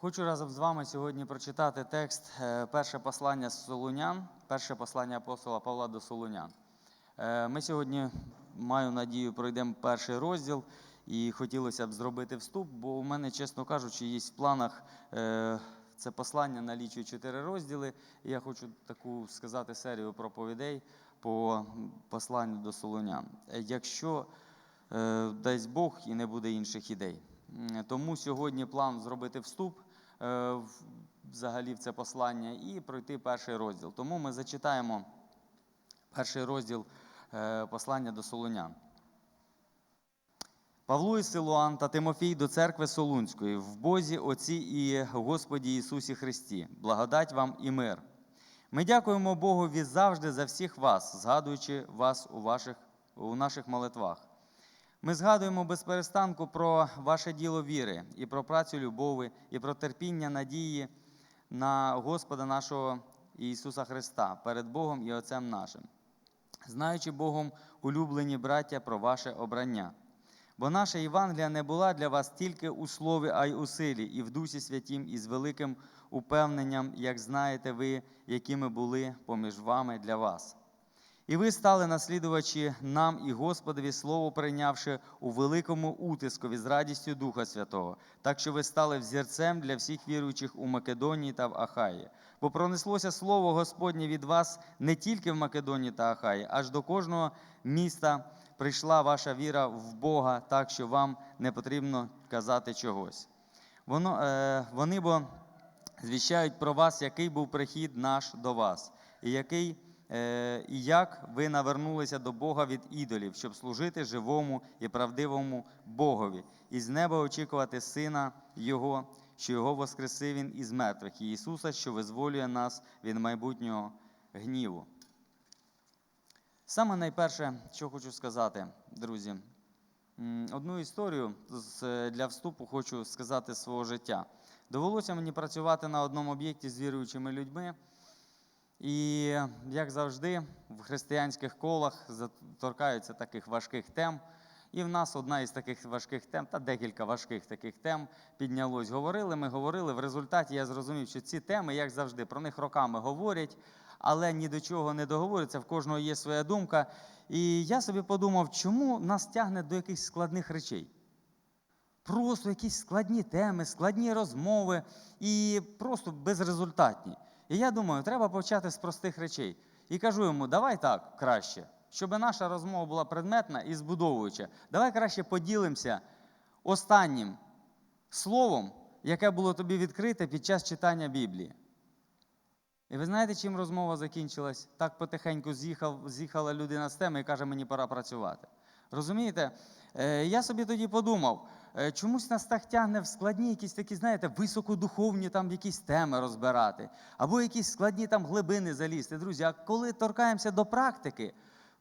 Хочу разом з вами сьогодні прочитати текст е, перше послання Солунян, перше послання апостола Павла до Солунян. Е, Ми сьогодні, маю надію, пройдемо перший розділ, і хотілося б зробити вступ, бо у мене, чесно кажучи, є в планах е, це послання налічує чотири розділи. І я хочу таку сказати серію проповідей по посланню до Солунян. Якщо дасть Бог і не буде інших ідей. Тому сьогодні план зробити вступ взагалі в це послання і пройти перший розділ. Тому ми зачитаємо перший розділ е, послання до Солунян. Павло і Силуан та Тимофій до церкви Солунської, в Бозі Отці і Господі Ісусі Христі, благодать вам і мир. Ми дякуємо Богові завжди за всіх вас, згадуючи вас у, ваших, у наших молитвах. Ми згадуємо без перестанку про ваше діло віри, і про працю любові, і про терпіння надії на Господа нашого Ісуса Христа перед Богом і Отцем нашим, знаючи Богом, улюблені браття, про ваше обрання. Бо наша Євангелія не була для вас тільки у слові, а й у силі, і в Дусі Святім, і з великим упевненням, як знаєте ви, якими були поміж вами для вас. І ви стали наслідувачі нам і Господові слово прийнявши у великому утискові з радістю Духа Святого, так що ви стали взірцем для всіх віруючих у Македонії та в Ахаї. Бо пронеслося слово Господнє від вас не тільки в Македонії та Ахаї, аж до кожного міста прийшла ваша віра в Бога, так що вам не потрібно казати чогось. Воно, е, вони бо звіщають про вас, який був прихід наш до вас, і який і як ви навернулися до Бога від ідолів, щоб служити живому і правдивому Богові, і з неба очікувати Сина Його, що Його воскресив Він із мертвих, і Ісуса, що визволює нас від майбутнього гніву. Саме найперше, що хочу сказати, друзі, одну історію для вступу хочу сказати з свого життя. Довелося мені працювати на одному об'єкті з віруючими людьми. І, як завжди, в християнських колах торкаються таких важких тем. І в нас одна із таких важких тем, та декілька важких таких тем піднялось. Говорили, ми говорили. В результаті я зрозумів, що ці теми, як завжди, про них роками говорять, але ні до чого не договорються, в кожного є своя думка. І я собі подумав, чому нас тягне до якихось складних речей? Просто якісь складні теми, складні розмови і просто безрезультатні. І я думаю, треба почати з простих речей. І кажу йому, давай так краще, щоб наша розмова була предметна і збудовуюча. Давай краще поділимося останнім словом, яке було тобі відкрите під час читання Біблії. І ви знаєте, чим розмова закінчилась? Так потихеньку з'їхав, з'їхала людина з теми і каже, мені пора працювати. Розумієте? Е, Я собі тоді подумав, чомусь нас так тягне в складні, якісь такі, знаєте, високодуховні там якісь теми розбирати, або якісь складні там глибини залізти. Друзі, а коли торкаємося до практики,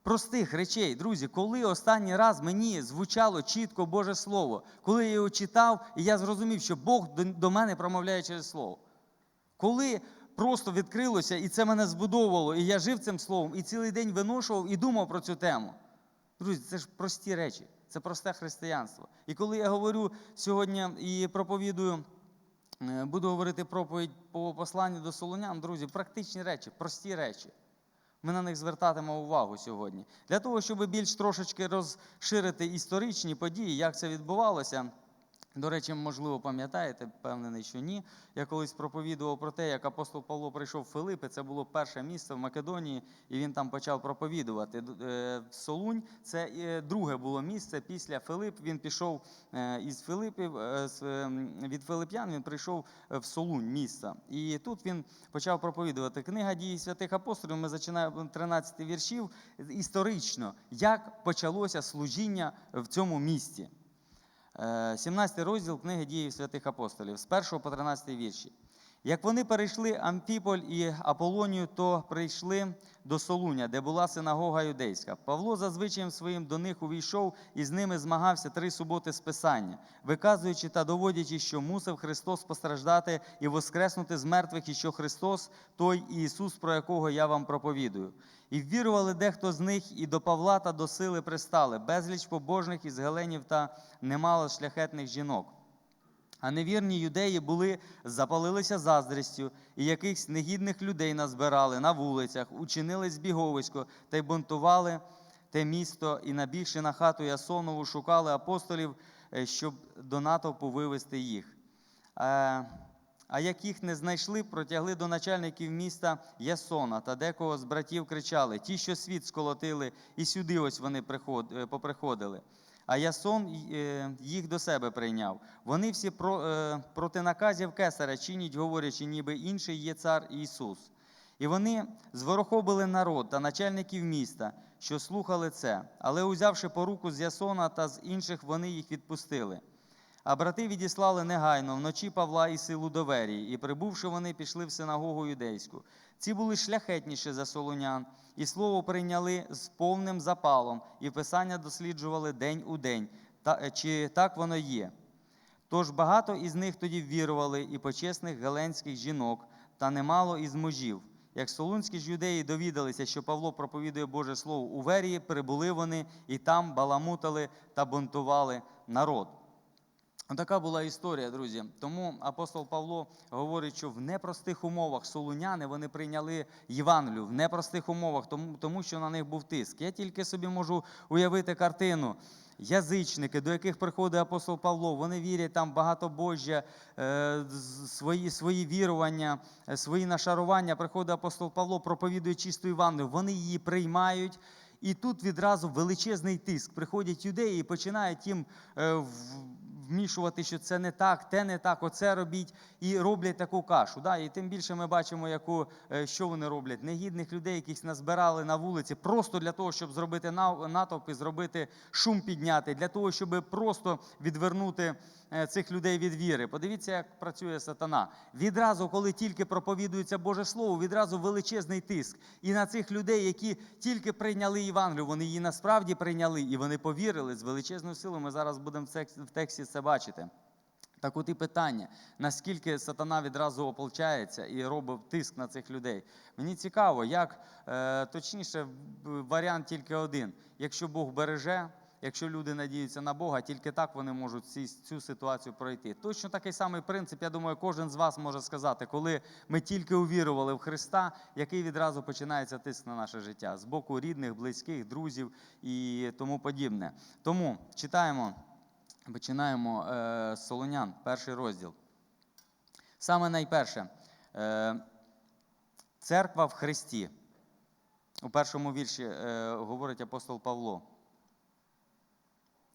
простих речей, друзі, коли останній раз мені звучало чітко Боже Слово, коли я його читав, і я зрозумів, що Бог до, до мене промовляє через Слово. Коли просто відкрилося, і це мене збудовувало, і я жив цим словом, і цілий день виношував і думав про цю тему. Друзі, це ж прості речі, це просте християнство. І коли я говорю сьогодні і проповідую, е, буду говорити проповідь по посланню до Солонян, друзі, практичні речі, прості речі. Ми на них звертатимемо увагу сьогодні. Для того, щоб більш трошечки розширити історичні події, як це відбувалося. До речі, можливо, пам'ятаєте, впевнений, що ні. Я колись проповідував про те, як апостол Павло прийшов в Филипи. Це було перше місце в Македонії, і він там почав проповідувати. Е, Солунь це е, друге було місце після Филип. Він пішов е, із Филипів, від Филип'ян він прийшов в Солунь місце. І тут він почав проповідувати. Книга дії святих апостолів. Ми зачинаємо 13 віршів історично, як почалося служіння в цьому місті. Е, 17 розділ книги дії святих апостолів з 1 по 13 вірші. Як вони перейшли Амфіполь і Аполонію, то прийшли до Солуня, де була синагога юдейська. Павло зазвичаєм своїм до них увійшов і з ними змагався три суботи з Писання, виказуючи та доводячи, що мусив Христос постраждати і воскреснути з мертвих, і що Христос той Ісус, про якого я вам проповідую. І ввірували дехто з них, і до Павла та до сили пристали, безліч побожних із геленів та немало шляхетних жінок. А невірні юдеї були, запалилися заздрістю, і якихось негідних людей назбирали на вулицях, учинили збіговисько та й бунтували те місто, і набігши на хату Ясонову, шукали апостолів, е, щоб до натовпу вивести їх. А як їх не знайшли, протягли до начальників міста Ясона та декого з братів кричали: Ті, що світ сколотили, і сюди ось вони е, поприходили. А Ясон е, їх до себе прийняв. Вони всі е, проти наказів кесаря чинять, говорячи, ніби інший є цар Ісус. І вони зворохобили народ та начальників міста, що слухали це. Але узявши поруку з Ясона та з інших, вони їх відпустили. А брати відіслали негайно вночі Павла і силу до Верії, і прибувши вони, пішли в синагогу юдейську. Ці були шляхетніші за солонян, і слово прийняли з повним запалом, і писання досліджували день у день, та, е, чи так воно є. Тож багато із них тоді ввірували і почесних галенських жінок, та немало із мужів. Як солунські ж юдеї довідалися, що Павло проповідує Боже Слово у Верії, прибули вони і там баламутали та бунтували народ. Така була історія, друзі. Тому апостол Павло говорить, що в непростих умовах солуняни вони прийняли Євангелію, в непростих умовах, тому, тому що на них був тиск. Я тільки собі можу уявити картину. Язичники, до яких приходить апостол Павло, вони вірять там багатобожжя, е, свої, свої вірування, е, свої нашарування. Приходить апостол Павло, проповідує чисту Івангелію, вони її приймають. І тут відразу величезний тиск. Приходять юдеї і починають їм е, в- вмішувати, що це не так, те не так, оце робіть, і роблять таку кашу. Да? І тим більше ми бачимо, яку, е, що вони роблять. Негідних людей, яких назбирали на вулиці, просто для того, щоб зробити натовп і зробити шум підняти, для того, щоб просто відвернути е, цих людей від віри. Подивіться, як працює сатана. Відразу, коли тільки проповідується Боже Слово, відразу величезний тиск. І на цих людей, які тільки прийняли Євангелію, вони її насправді прийняли і вони повірили з величезною силою. Ми зараз будемо в тексті- тексті це бачити. Так от і питання, наскільки сатана відразу ополчається і робить тиск на цих людей. Мені цікаво, як е, точніше, варіант тільки один. Якщо Бог береже, якщо люди надіються на Бога, тільки так вони можуть цю ситуацію пройти. Точно такий самий принцип, я думаю, кожен з вас може сказати, коли ми тільки увірували в Христа, який відразу починається тиск на наше життя з боку рідних, близьких, друзів і тому подібне. Тому читаємо. Починаємо е, з Солонян, перший розділ. Саме найперше, е, церква в Христі. У першому вірші е, говорить апостол Павло.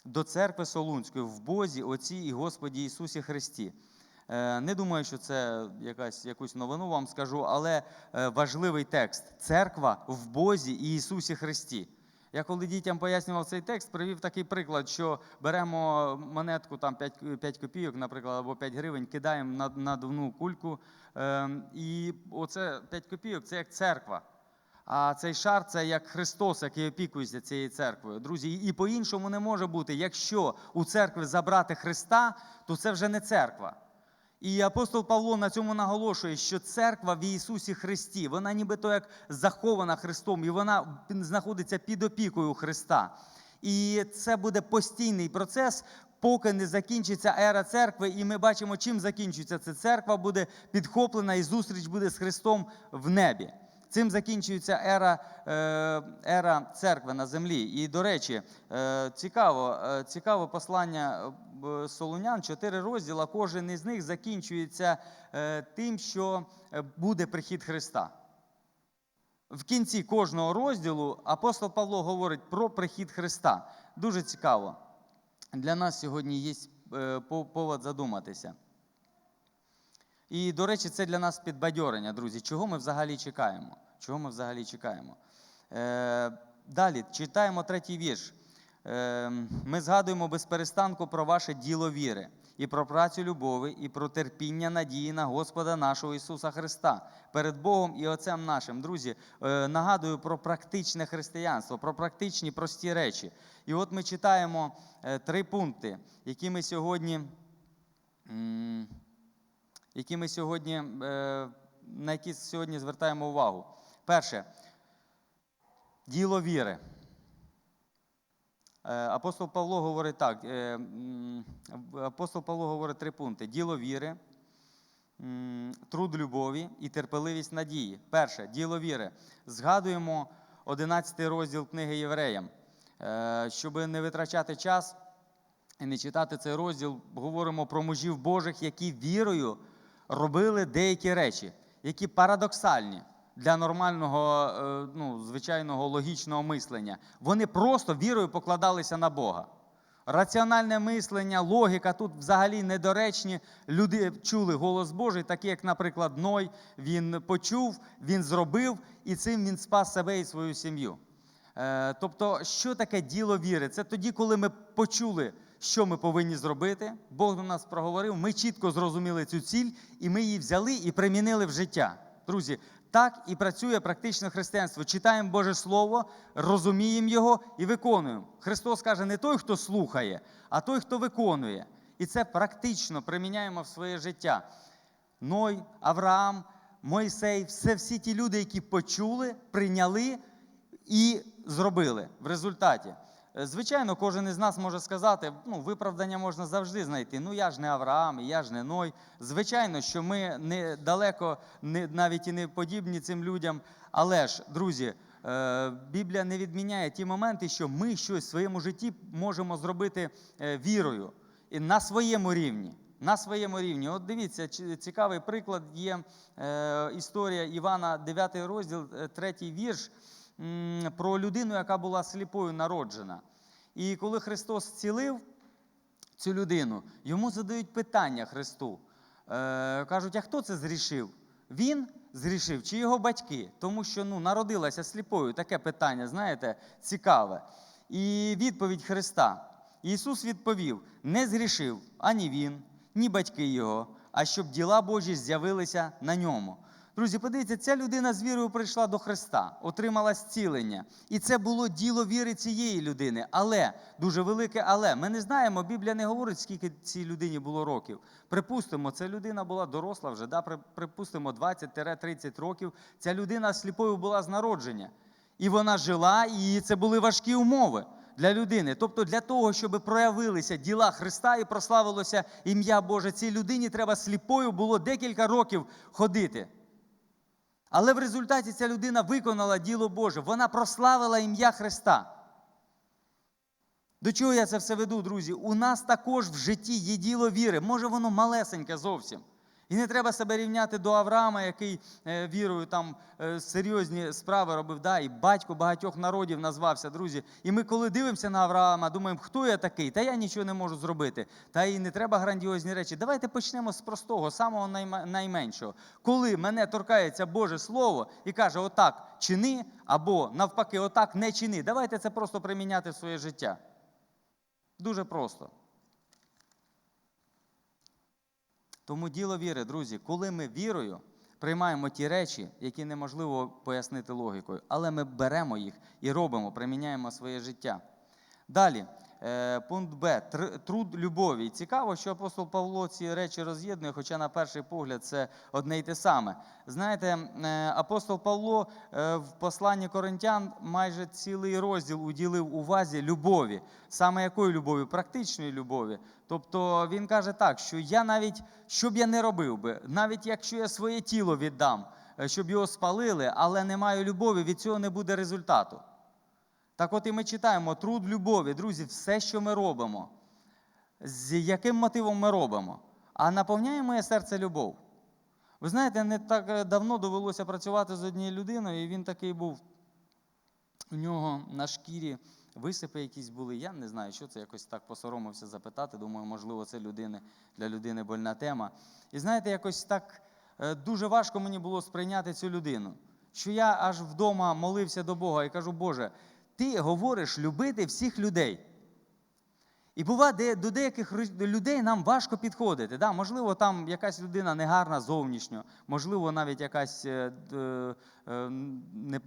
До церкви Солунської в Бозі, Отці і Господі Ісусі Христі. Не думаю, що це якась, якусь новину вам скажу, але важливий текст. Церква в Бозі і Ісусі Христі. Я коли дітям пояснював цей текст, привів такий приклад, що беремо монетку там 5, 5 копійок, наприклад, або 5 гривень, кидаємо на надувну кульку. Е, і оце 5 копійок це як церква. А цей шар це як Христос, який опікується цією церквою. Друзі, і по-іншому не може бути. Якщо у церкви забрати Христа, то це вже не церква. І апостол Павло на цьому наголошує, що церква в Ісусі Христі, вона нібито як захована Христом, і вона знаходиться під опікою Христа. І це буде постійний процес, поки не закінчиться ера церкви, і ми бачимо, чим закінчується ця церква, буде підхоплена, і зустріч буде з Христом в небі. Цим закінчується ера, е, ера церкви на землі. І, до речі, е, цікаво, е, цікаве послання Солунян, чотири розділа, кожен із них закінчується тим, що буде прихід Христа. В кінці кожного розділу апостол Павло говорить про прихід Христа. Дуже цікаво. Для нас сьогодні є повод задуматися. І, до речі, це для нас підбадьорення, друзі. Чого ми взагалі чекаємо? Чого ми взагалі чекаємо? Е, далі читаємо третій вірш. Е, ми згадуємо без перестанку про ваше діло віри, і про працю любові, і про терпіння надії на Господа нашого Ісуса Христа перед Богом і Отцем нашим. Друзі, е, нагадую про практичне християнство, про практичні прості речі. І от ми читаємо е, три пункти, які ми сьогодні. які ми сьогодні, е, на які сьогодні звертаємо увагу. Перше, діло віри. Е, Апостол Павло говорить так: е, апостол Павло говорить три пункти: діло віри, труд любові і терпеливість надії. Перше діло віри. Згадуємо 11 розділ книги Євреям. Е, Щоб не витрачати час і не читати цей розділ, говоримо про мужів Божих, які вірою робили деякі речі, які парадоксальні для нормального, е, ну, звичайного логічного мислення. Вони просто вірою покладалися на Бога. Раціональне мислення, логіка тут взагалі недоречні. Люди чули голос Божий, такий, як, наприклад, Ной. Він почув, він зробив, і цим він спас себе і свою сім'ю. Е, Тобто, що таке діло віри? Це тоді, коли ми почули, що ми повинні зробити. Бог до нас проговорив, ми чітко зрозуміли цю ціль, і ми її взяли і примінили в життя. Друзі, так і працює практичне християнство. Читаємо Боже Слово, розуміємо його і виконуємо. Христос каже, не той, хто слухає, а той, хто виконує. І це практично приміняємо в своє життя. Ной, Авраам, Мойсей, все всі ті люди, які почули, прийняли і зробили в результаті. Е, Звичайно, кожен із нас може сказати, ну, виправдання можна завжди знайти. Ну, я ж не Авраам, я ж не Ной. Звичайно, що ми не далеко, не, навіть і не подібні цим людям. Але ж, друзі, е, Біблія не відміняє ті моменти, що ми щось в своєму житті можемо зробити е, вірою і на своєму рівні. На своєму рівні. От дивіться, цікавий приклад є історія Івана, 9 розділ, 3 вірш, про людину, яка була сліпою народжена. І коли Христос зцілив цю людину, йому задають питання Христу. Е, кажуть, а хто це зрішив? Він зрішив чи його батьки? Тому що ну, народилася сліпою. Таке питання, знаєте, цікаве. І відповідь Христа. Ісус відповів: не згрішив ані він, ні батьки його, а щоб діла Божі з'явилися на ньому. Друзі, подивіться, ця людина з вірою прийшла до Христа, отримала зцілення. І це було діло віри цієї людини. Але, дуже велике але. Ми не знаємо, Біблія не говорить, скільки цій людині було років. Припустимо, ця людина була доросла вже, да? припустимо, 20-30 років. Ця людина сліпою була з народження. І вона жила, і це були важкі умови для людини. Тобто, для того, щоб проявилися діла Христа і прославилося ім'я Боже, цій людині треба сліпою було декілька років ходити. Але в результаті ця людина виконала діло Боже, вона прославила ім'я Христа. До чого я це все веду, друзі? У нас також в житті є діло віри. Може, воно малесеньке зовсім. І не треба себе рівняти до Авраама, який е, вірою там е, серйозні справи робив. Да, і батько багатьох народів назвався, друзі. І ми, коли дивимося на Авраама, думаємо, хто я такий? Та я нічого не можу зробити. Та і не треба грандіозні речі. Давайте почнемо з простого, самого найменшого. Коли мене торкається Боже Слово і каже, отак чини, або навпаки, отак не чини. Давайте це просто приміняти в своє життя. Дуже просто. Тому діло віри, друзі, коли ми вірою приймаємо ті речі, які неможливо пояснити логікою, але ми беремо їх і робимо, приміняємо своє життя. Далі, пункт Б. Труд любові. Цікаво, що апостол Павло ці речі роз'єднує, хоча на перший погляд це одне й те саме. Знаєте, е, апостол Павло е, в посланні Коринтян майже цілий розділ уділив увазі любові. Саме якої любові? Практичної любові. Тобто він каже так, що я навіть, що б я не робив би, навіть якщо я своє тіло віддам, е, щоб його спалили, але не маю любові, від цього не буде результату. Так от і ми читаємо труд любові, друзі, все, що ми робимо. З яким мотивом ми робимо? А наповняє моє серце любов. Ви знаєте, не так е, давно довелося працювати з однією людиною, і він такий був. У нього на шкірі висипи якісь були. Я не знаю, що це якось так посоромився запитати. Думаю, можливо, це людини, для людини больна тема. І знаєте, якось так е, дуже важко мені було сприйняти цю людину. Що я аж вдома молився до Бога і кажу, Боже, ти говориш любити всіх людей. І буває, де, до деяких людей нам важко підходити. Да? Можливо, там якась людина негарна зовнішньо, можливо, навіть якась е, е,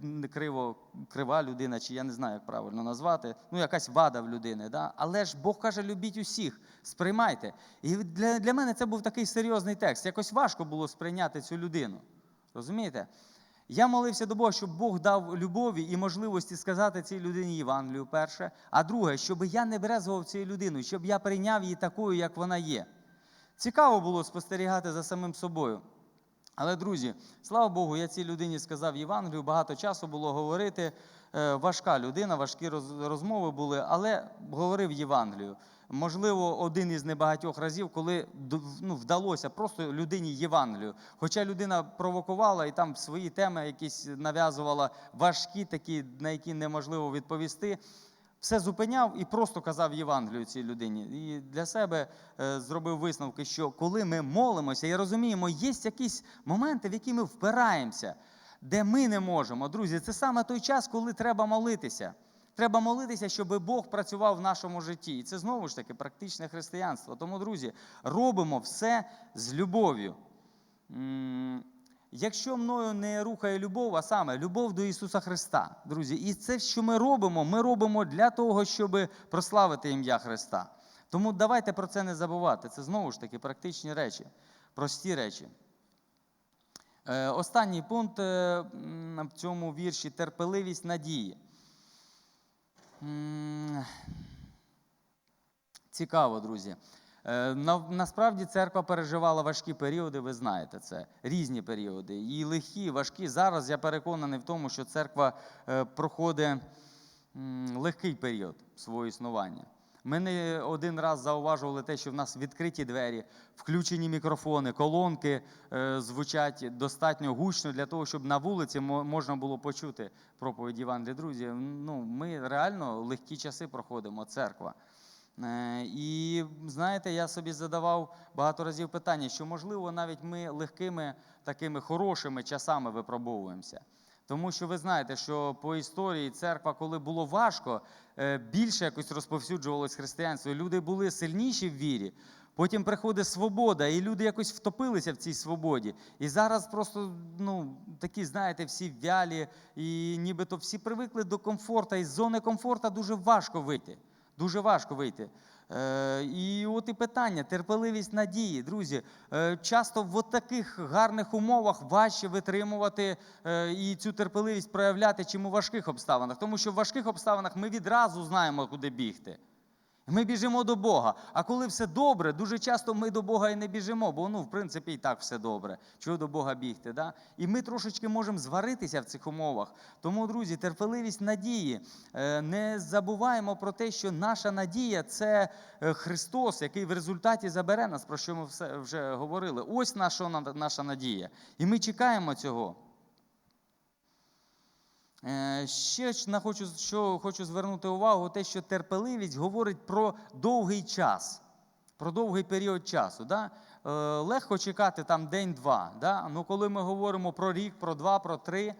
не криво, крива людина, чи я не знаю, як правильно назвати, ну, якась вада в людини. Да? Але ж Бог каже, любіть усіх, сприймайте. І для, для мене це був такий серйозний текст. Якось важко було сприйняти цю людину. Розумієте? Я молився до Бога, щоб Бог дав любові і можливості сказати цій людині Євангелію перше. А друге, щоб я не брезгував цією людиною, щоб я прийняв її такою, як вона є. Цікаво було спостерігати за самим собою. Але, друзі, слава Богу, я цій людині сказав Євангелію, багато часу було говорити. Е, Важка людина, важкі розмови були, але говорив Євангелію. Можливо, один із небагатьох разів, коли ну, вдалося просто людині Євангелію. Хоча людина провокувала і там свої теми якісь нав'язувала важкі, такі, на які неможливо відповісти. Все зупиняв і просто казав Євангелію цій людині. І для себе е, зробив висновки, що коли ми молимося і розуміємо, є якісь моменти, в які ми впираємося, де ми не можемо. Друзі, це саме той час, коли треба молитися. Треба молитися, щоб Бог працював в нашому житті. І це знову ж таки практичне християнство. Тому, друзі, робимо все з любов'ю. Якщо мною не рухає любов, а саме любов до Ісуса Христа, друзі, і це, що ми робимо, ми робимо для того, щоб прославити ім'я Христа. Тому давайте про це не забувати. Це знову ж таки практичні речі, прості речі. Е, Останній пункт е, в цьому вірші терпеливість надії. Цікаво, друзі. Е, Насправді церква переживала важкі періоди, ви знаєте це, різні періоди. І лихі, і важкі. Зараз я переконаний в тому, що церква е, проходить легкий період свого існування. Ми не один раз зауважували те, що в нас відкриті двері, включені мікрофони, колонки е, звучать достатньо гучно для того, щоб на вулиці можна було почути проповідь Євангелія. Друзі, ну, ми реально легкі часи проходимо, церква. Е, І знаєте, я собі задавав багато разів питання, що можливо навіть ми легкими такими хорошими часами випробовуємося. Тому що ви знаєте, що по історії церква, коли було важко, більше якось розповсюджувалось християнство. Люди були сильніші в вірі. Потім приходить свобода, і люди якось втопилися в цій свободі. І зараз просто ну, такі, знаєте, всі вялі, і нібито всі привикли до комфорту. І з зони комфорту дуже важко вийти. Дуже важко вийти. Е, і от і питання, терпеливість надії. Друзі, е, часто в таких гарних умовах важче витримувати е, і цю терпеливість проявляти, чим у важких обставинах. Тому що в важких обставинах ми відразу знаємо, куди бігти. Ми біжимо до Бога. А коли все добре, дуже часто ми до Бога і не біжимо, бо ну, в принципі, і так все добре. Чого до Бога бігти? Да? І ми трошечки можемо зваритися в цих умовах. Тому, друзі, терпеливість надії. Е, Не забуваємо про те, що наша надія це е, Христос, який в результаті забере нас, про що ми вже говорили. Ось наша, наша надія. І ми чекаємо цього. Е, Ще хочу, що хочу звернути увагу, те, що терпеливість говорить про довгий час, про довгий період часу. Да? Е, Легко чекати там день-два. Да? Ну, коли ми говоримо про рік, про два, про три,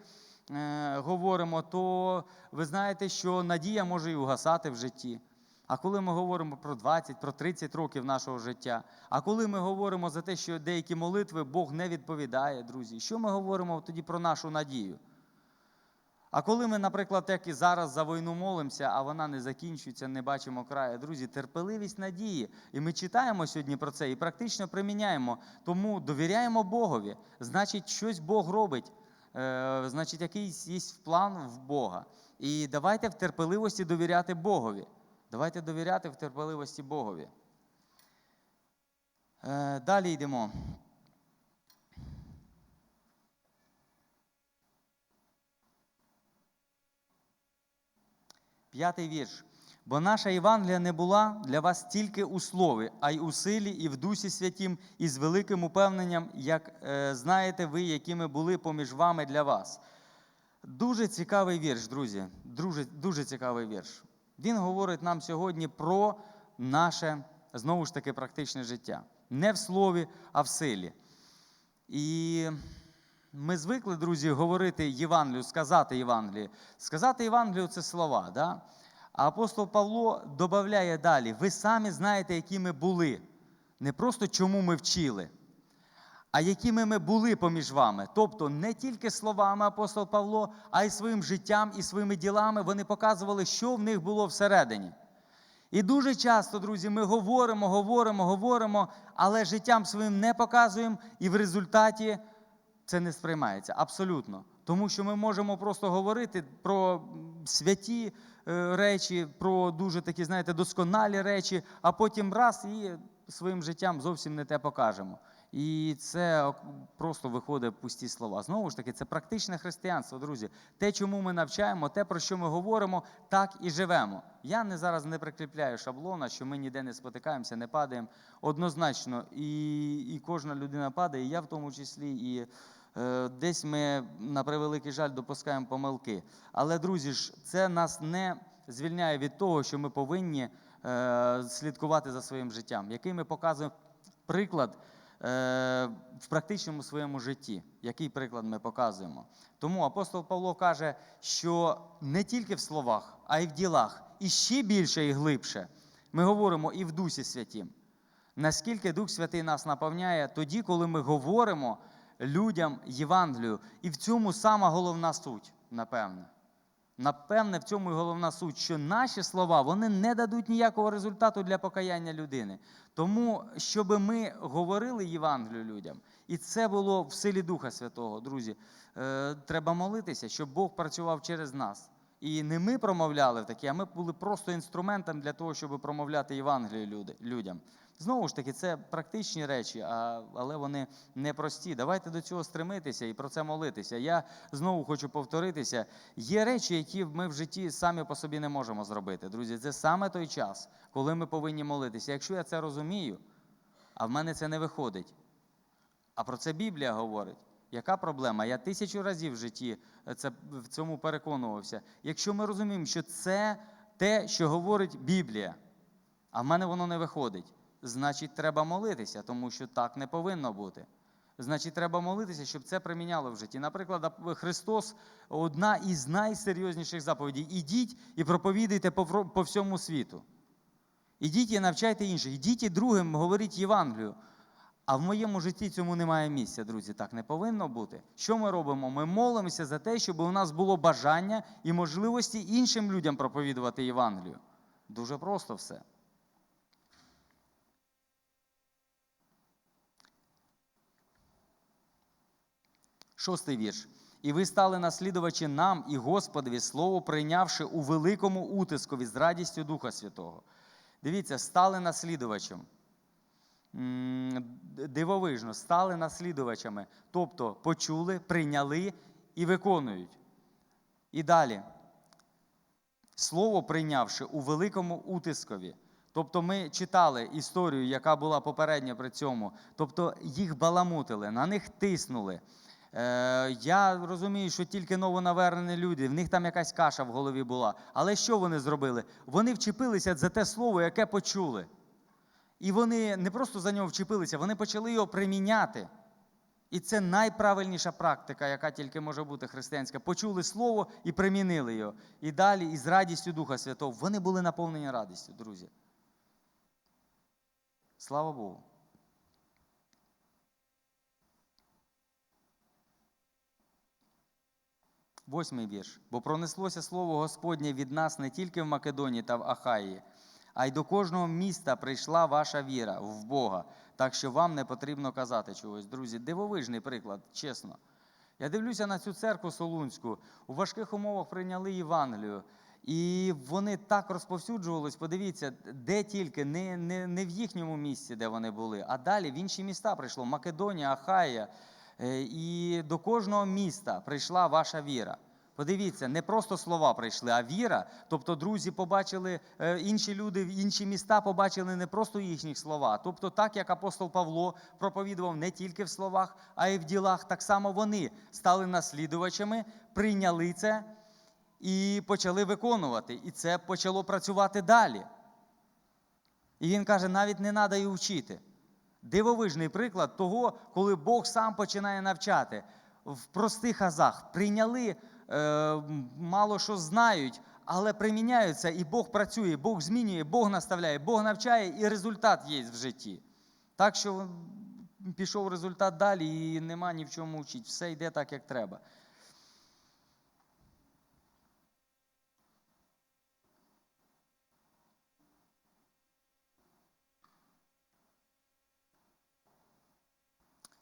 е, говоримо, то ви знаєте, що надія може і угасати в житті. А коли ми говоримо про 20, про 30 років нашого життя, а коли ми говоримо за те, що деякі молитви Бог не відповідає, друзі, що ми говоримо тоді про нашу надію? А коли ми, наприклад, як і зараз за війну молимося, а вона не закінчується, не бачимо краю. Друзі, терпеливість надії. І ми читаємо сьогодні про це і практично приміняємо. Тому довіряємо Богові. Значить, щось Бог робить. Е, значить, якийсь є план в Бога. І давайте в терпеливості довіряти Богові. Давайте довіряти в терпеливості Богові. Е, далі йдемо. П'ятий вірш. Бо наша Євангелія не була для вас тільки у слові, а й у силі, і в Дусі Святім, і з великим упевненням, як е, знаєте ви, якими були поміж вами для вас. Дуже цікавий вірш, друзі. Дуже, дуже цікавий вірш. Він говорить нам сьогодні про наше, знову ж таки, практичне життя. Не в слові, а в силі. І ми звикли, друзі, говорити Євангелію, сказати Євангелію. Сказати Євангелію це слова. Да? А апостол Павло додає далі: ви самі знаєте, які ми були. Не просто чому ми вчили, а якими ми були поміж вами. Тобто не тільки словами апостол Павло, а й своїм життям і своїми ділами вони показували, що в них було всередині. І дуже часто, друзі, ми говоримо, говоримо, говоримо, але життям своїм не показуємо, і в результаті це не сприймається. Абсолютно. Тому що ми можемо просто говорити про святі е, речі, про дуже такі, знаєте, досконалі речі, а потім раз і своїм життям зовсім не те покажемо. І це просто виходить пусті слова. Знову ж таки, це практичне християнство, друзі. Те, чому ми навчаємо, те, про що ми говоримо, так і живемо. Я не зараз не прикріпляю шаблона, що ми ніде не спотикаємося, не падаємо. Однозначно, і, і кожна людина падає, і я в тому числі, і десь ми на превеликий жаль допускаємо помилки. Але, друзі ж, це нас не звільняє від того, що ми повинні е, слідкувати за своїм життям, який ми показуємо приклад е, в практичному своєму житті. Який приклад ми показуємо? Тому апостол Павло каже, що не тільки в словах, а й в ділах, і ще більше і глибше. Ми говоримо і в Дусі Святім. Наскільки Дух Святий нас наповняє тоді, коли ми говоримо людям Євангелію. І в цьому сама головна суть, напевне. Напевне, в цьому і головна суть, що наші слова вони не дадуть ніякого результату для покаяння людини. Тому, щоб ми говорили Євангелію людям, і це було в силі Духа Святого, друзі, е, треба молитися, щоб Бог працював через нас. І не ми промовляли в такі, а ми були просто інструментом для того, щоб промовляти Євангелію людям. Знову ж таки, це практичні речі, але вони непрості. Давайте до цього стремитися і про це молитися. Я знову хочу повторитися. Є речі, які ми в житті самі по собі не можемо зробити. Друзі, це саме той час, коли ми повинні молитися. Якщо я це розумію, а в мене це не виходить. А про це Біблія говорить. Яка проблема? Я тисячу разів в житті е, це, в цьому переконувався. Якщо ми розуміємо, що це те, що говорить Біблія, а в мене воно не виходить, значить, треба молитися, тому що так не повинно бути. Значить, треба молитися, щоб це приміняло в житті. Наприклад, Христос одна із найсерйозніших заповідей. Ідіть і проповідуйте по, по всьому світу. Ідіть і навчайте інших. Ідіть і другим говоріть Євангелію. А в моєму житті цьому немає місця, друзі. Так не повинно бути. Що ми робимо? Ми молимося за те, щоб у нас було бажання і можливості іншим людям проповідувати Євангелію. Дуже просто все. Шостий вірш. І ви стали наслідувачі нам і Господові, слово прийнявши у великому утискові з радістю Духа Святого. Дивіться, стали наслідувачем. Дивовижно, стали наслідувачами. Тобто почули, прийняли і виконують. І далі. Слово прийнявши у великому утискові. Тобто ми читали історію, яка була попередньо при цьому. Тобто їх баламутили, на них тиснули. Е, я розумію, що тільки новонавернені люди, в них там якась каша в голові була. Але що вони зробили? Вони вчепилися за те слово, яке почули. І вони не просто за нього вчепилися, вони почали його приміняти. І це найправильніша практика, яка тільки може бути християнська. Почули слово і примінили його. І далі, із радістю Духа Святого, вони були наповнені радістю, друзі. Слава Богу. Восьмий вірш. Бо пронеслося слово Господнє від нас не тільки в Македонії та в Ахаї, а й до кожного міста прийшла ваша віра в Бога. Так що вам не потрібно казати чогось. Друзі, дивовижний приклад, чесно. Я дивлюся на цю церкву Солунську. У важких умовах прийняли Євангелію. І вони так розповсюджувались. Подивіться, де тільки, не, не, не в їхньому місці, де вони були, а далі в інші міста прийшло Македонія, Ахая. Е, І до кожного міста прийшла ваша віра. Подивіться, не просто слова прийшли, а віра. Тобто, друзі побачили, е, інші люди інші міста побачили не просто їхніх слова. Тобто, так як апостол Павло проповідував не тільки в словах, а й в ділах, так само вони стали наслідувачами, прийняли це і почали виконувати. І це почало працювати далі. І він каже: навіть не треба і вчити. Дивовижний приклад того, коли Бог сам починає навчати. В простих азах прийняли, е, мало що знають, але приміняються, і Бог працює, Бог змінює, Бог наставляє, Бог навчає, і результат є в житті. Так що пішов результат далі, і нема ні в чому вчити. Все йде так, як треба.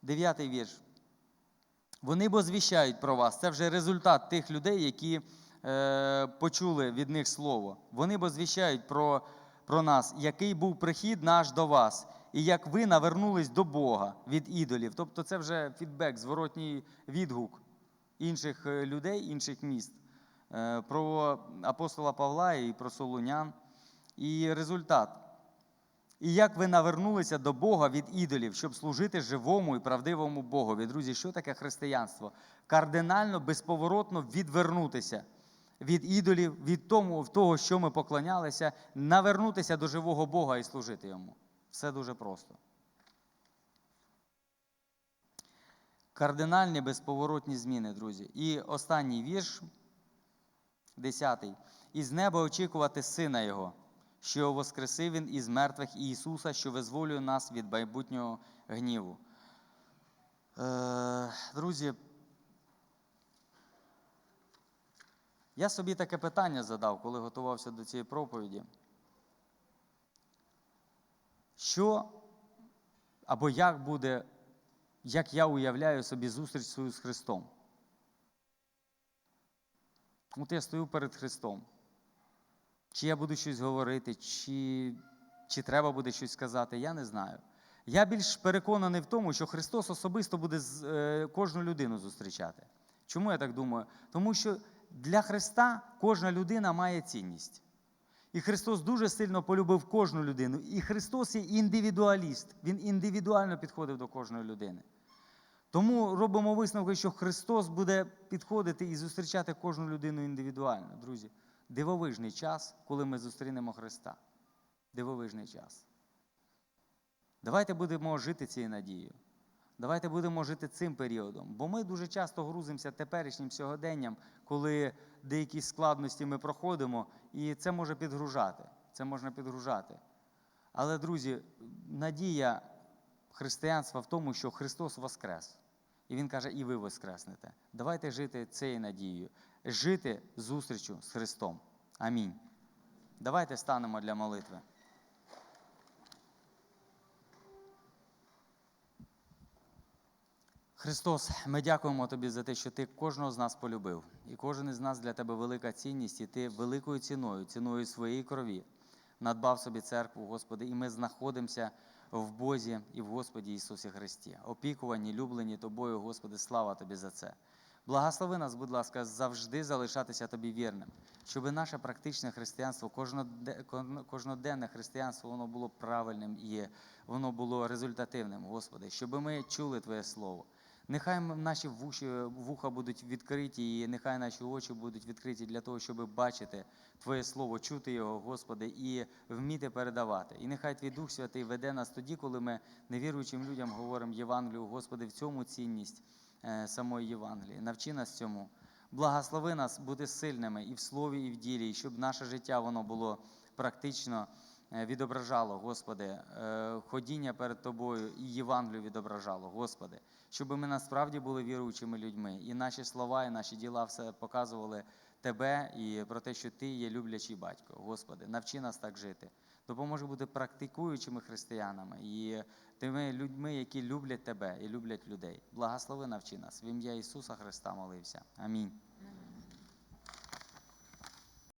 Дев'ятий вірш. Вони бо звіщають про вас. Це вже результат тих людей, які е, почули від них слово. Вони бо звіщають про, про нас, який був прихід наш до вас, і як ви навернулись до Бога від ідолів. Тобто це вже фідбек, зворотній відгук інших е, людей, інших міст. Е, про апостола Павла і про Солунян. І результат. І як ви навернулися до Бога від ідолів, щоб служити живому і правдивому Богові. Друзі, що таке християнство? Кардинально, безповоротно відвернутися від ідолів, від тому, в того, що ми поклонялися, навернутися до живого Бога і служити йому. Все дуже просто. Кардинальні безповоротні зміни, друзі. І останній вірш, десятий. Із неба очікувати Сина Його, що воскресив Він із мертвих Ісуса, що визволює нас від майбутнього гніву. Е, друзі, я собі таке питання задав, коли готувався до цієї проповіді. Що або як буде, як я уявляю собі зустріч свою з Христом? От я стою перед Христом. Чи я буду щось говорити, чи, чи треба буде щось сказати, я не знаю. Я більш переконаний в тому, що Христос особисто буде е, кожну людину зустрічати. Чому я так думаю? Тому що для Христа кожна людина має цінність. І Христос дуже сильно полюбив кожну людину. І Христос є індивідуаліст. Він індивідуально підходив до кожної людини. Тому робимо висновки, що Христос буде підходити і зустрічати кожну людину індивідуально, друзі. Дивовижний час, коли ми зустрінемо Христа. Дивовижний час. Давайте будемо жити цією надією. Давайте будемо жити цим періодом. Бо ми дуже часто грузимося теперішнім сьогоденням, коли деякі складності ми проходимо, і це може підгружати. Це можна підгружати. Але, друзі, надія християнства в тому, що Христос воскрес. І Він каже, і ви воскреснете. Давайте жити цією надією, жити зустрічю з Христом. Амінь. Давайте станемо для молитви. Христос, ми дякуємо Тобі за те, що Ти кожного з нас полюбив. І кожен із нас для Тебе велика цінність, і Ти великою ціною, ціною своєї крові надбав собі церкву, Господи, і ми знаходимося в Бозі і в Господі Ісусі Христі. Опікувані, люблені Тобою, Господи, слава Тобі за це. Благослови нас, будь ласка, завжди залишатися Тобі вірним, щоб наше практичне християнство, кожноде- кожноденне християнство, воно було правильним і воно було результативним, Господи, щоб ми чули Твоє Слово. Нехай наші вуші, вуха будуть відкриті, і нехай наші очі будуть відкриті для того, щоб бачити Твоє Слово, чути його, Господи, і вміти передавати. І нехай Твій Дух Святий веде нас тоді, коли ми невіруючим людям говоримо Євангелію, Господи, в цьому цінність е, самої Євангелії. Навчи нас цьому. Благослови нас бути сильними і в слові, і в ділі, і щоб наше життя воно було практично е, відображало, Господи, е, ходіння перед Тобою і Євангелію відображало, Господи, щоб ми насправді були віруючими людьми, і наші слова, і наші діла все показували Тебе і про те, що Ти є люблячий батько. Господи, навчи нас так жити. Допоможи бути практикуючими християнами і тими людьми, які люблять Тебе і люблять людей. Благослови навчи нас. В ім'я Ісуса Христа молився. Амінь.